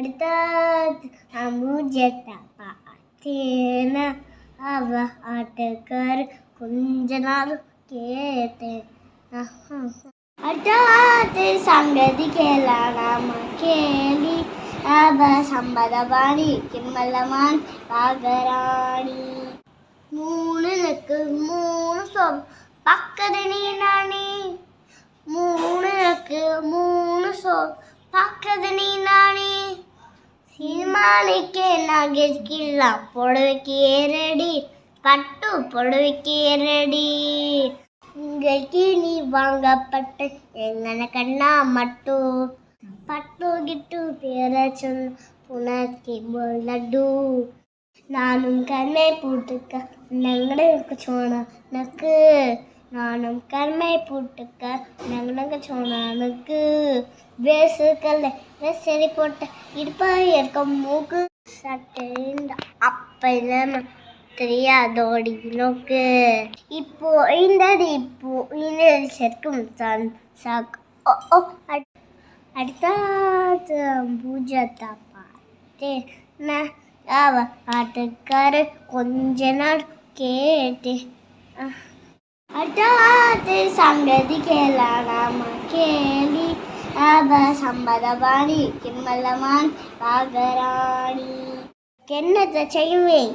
അടുത്ത അമുജത്ത പാത്തേന അവ ആട്ടക്കാർ കുഞ്ചനാൾ കേട്ടേ അടുത്ത സംഗതി കേളാണമ്മ കേളി അവ സമ്പതപാണിക്കും വല്ലമാൻ പാകരാണി മൂന്നിനക്ക് മൂന്ന് സ്വം പക്കതിനാണി മൂന്നിനക്ക് മൂന്ന് സ്വം പക്കതിനാണി சீமானிக்கு நகைக்கில்லாம் புடவைக்கு ஏறடி பட்டு புடவைக்கு ஏறடி உங்கள் கீழி வாங்கப்பட்டு எங்கன கண்ணா மட்டும் பட்டு கிட்டு பேர சொன்ன புனக்கி லட்டு நானும் கண்ணை போட்டுக்க ഞങ്ങളുടെ ഒക്കെ ചോണ നക്ക്. நானும் கருமை போட்டுக்க நங்கடங்க வேசு வேசுக்கல்ல சரி போட்ட இடுப்பா இருக்க மூக்கு சட்டை அப்ப தெரியாதோடி நோக்கு இப்போ இந்த இப்போ இந்த சேர்க்கும் சன் சாக் ஓ ஓ அடுத்த பூஜத்தை பார்த்து. நான் அவ ஆட்டுக்கார கொஞ்ச நாள் கேட்டு. அட்டாத்து சங்கதி கேளானாம கேலி அவ சம்பதபாணி கிம்மல்லமான் ராகராணி என்னத்தை செய்வேன்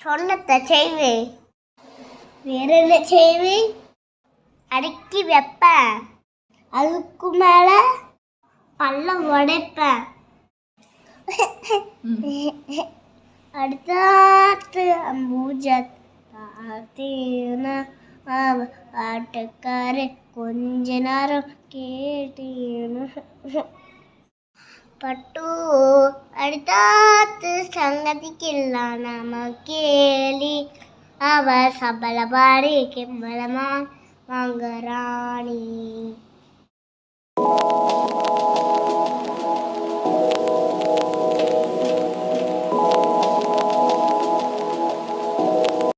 சொன்னத்தை செய்வேன் வேற என்ன செய்வே? அடுக்கி வைப்பேன் அதுக்கு மேல பல்ல உடைப்பேன் அடுத்த அம்பூஜா பார்த்தீங்கன்னா பாட்டுக்காரு கொஞ்ச நேரம் கேட்டீன்னு பட்டு அடுத்தாத்து சங்கதிக்கில்ல நாம கேலி. அவ சபல பாடி கிம்பலமா வாங்குறானே